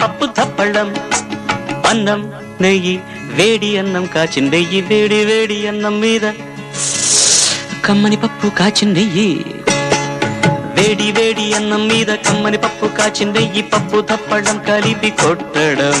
పప్పు తప్పళ్ళం అన్నం నెయ్యి వేడి అన్నం కాచిన నెయ్యి వేడి వేడి అన్నం మీద కమ్మని పప్పు కాచిన నెయ్యి వేడి వేడి అన్నం మీద కమ్మని పప్పు కాచిన నెయ్యి పప్పు తప్పడం కలిపి కొట్టడం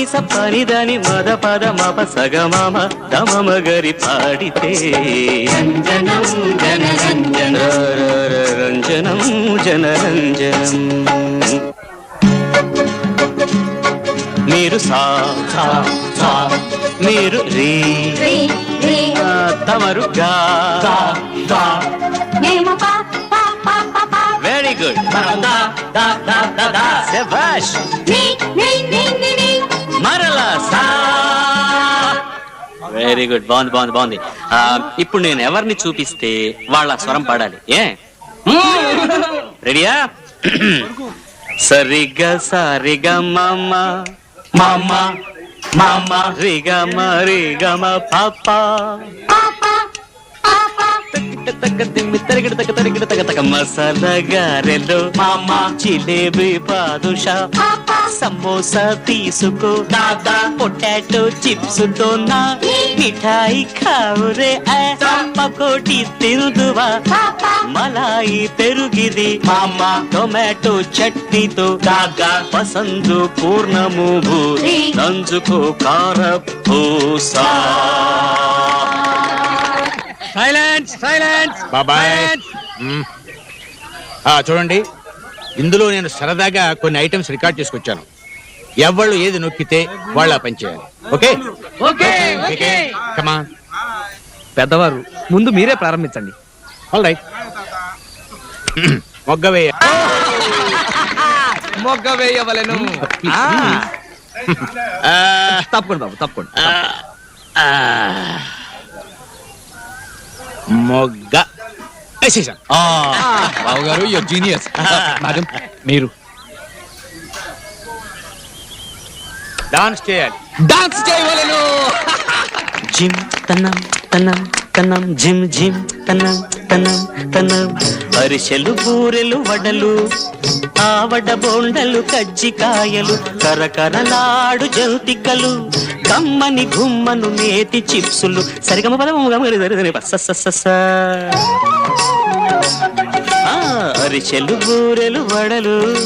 పాడి సప్పనిదని మద పద మప సగ మామ పాడితే. రంజనం పాడితే రంజనం జనరంజనం. మీరు సా మీరు రీ. తమరు గా. వెరీ గుడ్ వెరీ గుడ్ బాగుంది బాగుంది బాగుంది. ఆ, ఇప్పుడు నేను ఎవరిని చూపిస్తే వాళ్ళ స్వరం పాడాలి? ఏ? రెడీయా సరిగా సరిగా మామ. మామ మామ. రిగా మరిగమ పాప. మసాలా గారెలు. మామ. జిలేబీ బాదుషా పాపా సమోసా తీసుకో. దాదా పొటాటో చిప్స్తో నా మిఠాయి కావురే పకోటి తిందువా పాపా. మలాయి పెరుగిది. మామ టొమాటో చట్నీతో. దాదా పసందు పూర్ణము భూరి నంజుకో కార పూసా సైలెన్స్ సైలెన్స్ బాబాయ్ చూడండి. ఇందులో నేను సరదాగా కొన్ని ఐటమ్స్ రికార్డ్ చేసుకొచ్చాను. ఎవళ్ళు ఏది నొక్కితే వాళ్ళ పని చేయాలి. ఓకే? ఓకే కమా పెద్దవారు ముందు మీరే ప్రారంభించండి. ఆల్ రైట్ మొగ్గవేయ మొగ్గ వేయవలెను. ఆ, ఆ, తప్పకుండా బాబు తప్పకుండా. మొగ్గ. వేసేసాను. బాబు గారు యువర్ జీనియస్ మేడం మీరు. డాన్స్ చేయాలి. డాన్స్ చేయవలెను. జిమ్ తన్నం తన్నం తన్నం. జిమ్ జిమ్ తన్నం తన్నం తన్నం. అరిసెలు బూరెలు వడలు ఆవడ బోండలు కజ్జికాయలు కరకరలాడు జంతికలు. కమ్మని గుమ్మను నేతి చిప్సులు. సరిగమ పదము గమరి దరిదని పస్స ఆ, బూరెలు వడలు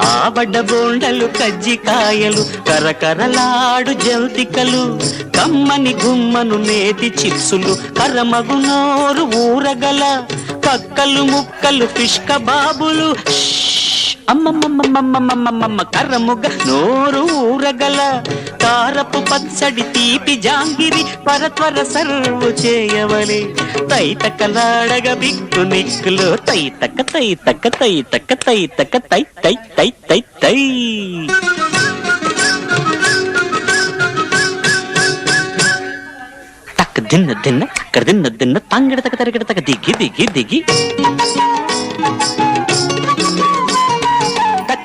ఆబడ్డ బోండలు కజ్జికాయలు కరకరలాడు జంతికలు కమ్మని గుమ్మను నేతి చిప్సులు కర్రమగు నోరు ఊరగల కక్కలు ముక్కలు ఫిష్ బాబులు. అమ్మమ్మమ్మమ్మమ్మమ్మమ్మ కర్రముగ నోరు ఊరగల కారపు పచ్చడి తీపి జాంగిరి పరత్వర సర్వు చేయవలే. తైతకలాడగ బిక్కు నిక్కులు తైతక తైతక తైతక తైతక తై తై తై తై తై. తక్క దిన్న దిన్న అక్కడ దిన్న దిన్న తంగిడ తక తరగడ తక దిగి దిగి దిగి.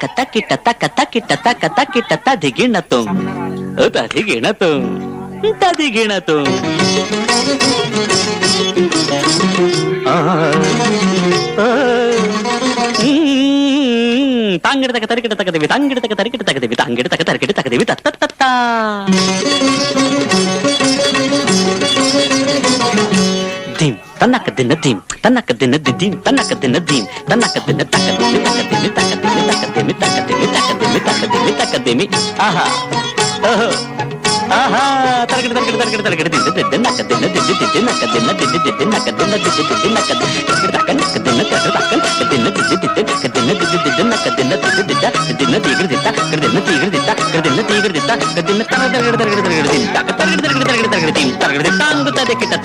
taki tataka taki tataka taki tata diginatung Uta degena Uta diginatung Tangir taka tari kita taka tibi Tangir taka tari kita taka tibi Tangir taka tari kita taka tibi Tata tata tata దిం తన్నక దిన్న తక్క దిన్ని తక్క దిన్ని తక్క దిన్ని తక్క దిన్ని తక్క దిన్ని తక్క దిన్ని దిమి ఆహా ఓహో ఆహా తరగడి తరగడి తరగడి తరగడి దిద్దు దిద్దు నక్క దిన్న దిద్దు దిద్దు నక్క దిన్న దిద్దు దిద్దు నక్క దిన్న దిద్దు దిద్దు నక్క దిద్దు దక్క నక్క దిన్న తక్క దక్క నక్క దిన్న దిద్దు దిద్దు నక్క దిన్న దిద్దు దిద్దు నక్క దిన్న దిద్దు దిద్ద దిన్న తీగడి దిద్ద ఇక్కడ దిన్న తీగడి దిద్ద ఇక్కడ దిన్న తీగడి దిద్ద ఇక్కడ దిన్న తరగడి తరగడి తరగడి తరగడి దిన్న తక్క తరగడి తరగడి తరగడి తరగడి దిన్న తరగడి తాంగు తదకిట